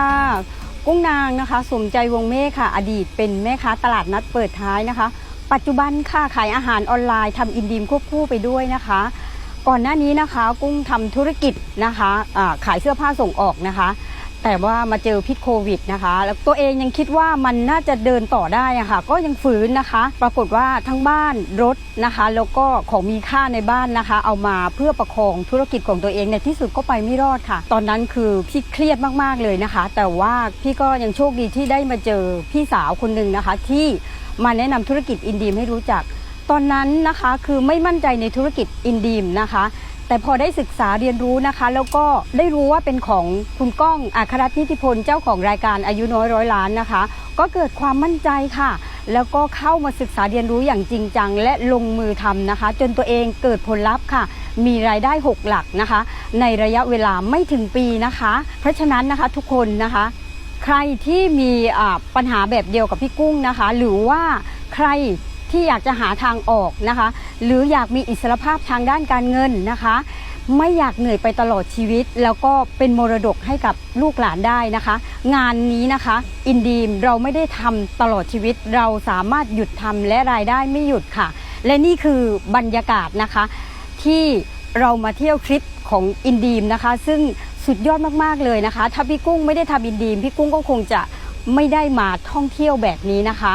ค่ะ กุ้งนางนะคะ สมใจวงเมฆค่ะ อดีตเป็นแม่ค้าตลาดนัดเปิดท้ายนะคะ ปัจจุบันค่ะขายอาหารออนไลน์ทำอินดีมควบคู่ไปด้วยนะคะ ก่อนหน้านี้นะคะ กุ้งทำธุรกิจนะคะะขายเสื้อผ้าส่งออกนะคะ แต่ว่ามาเจอพิษโควิดนะคะ แล้วตัวเองยังคิดว่ามันน่าจะเดินต่อได้ะค่ะ ก็ยังฝืนนะคะ ปรากฏว่าทั้งบ้านรถนะคะ แล้วก็ของมีค่าในบ้านนะคะ เอามาเพื่อประคองธุรกิจของตัวเองในที่สุดก็ไปไม่รอดค่ะ ตอนนั้นคือพี่เครียดมากๆเลยนะคะ แต่ว่าพี่ก็ยังโชคดีที่ได้มาเจอพี่สาวคนหนึ่งนะคะ ที่มาแนะนำธุรกิจอินดีมให้รู้จัก ตอนนั้นนะคะคือไม่มั่นใจในธุรกิจอินดีมนะคะ แต่พอได้ศึกษาเรียนรู้นะคะ แล้วก็ได้รู้ว่าเป็นของคุณก้องอัครรัตน์นิติพลเจ้าของรายการอายุน้อยร้อยล้านนะคะ ก็เกิดความมั่นใจค่ะ แล้วก็เข้ามาศึกษาเรียนรู้อย่างจริงจัง และลงมือทำนะคะ จนตัวเองเกิดผลลัพธ์ค่ะ มีรายได้ 6 หลักนะคะ ในระยะเวลาไม่ถึงปีนะคะ เพราะฉะนั้นนะคะทุกคนนะคะ ใครที่มีปัญหาแบบเดียวกับพี่กุ้งนะคะ หรือว่าใคร ที่อยากจะหาทางออกนะคะ หรืออยากมีอิสรภาพทางด้านการเงินนะคะ ไม่อยากเหนื่อยไปตลอดชีวิต แล้วก็เป็นมรดกให้กับลูกหลานได้นะคะ งานนี้นะคะ อินดีมเราไม่ได้ทำตลอดชีวิต เราสามารถหยุดทำและรายได้ไม่หยุดค่ะ และนี่คือบรรยากาศนะคะ ที่เรามาเที่ยวทริปของอินดีมนะคะ ซึ่งสุดยอดมากๆเลยนะคะ ถ้าพี่กุ้งไม่ได้ทำอินดีมพี่กุ้งก็คงจะไม่ได้มาท่องเที่ยวแบบนี้นะคะ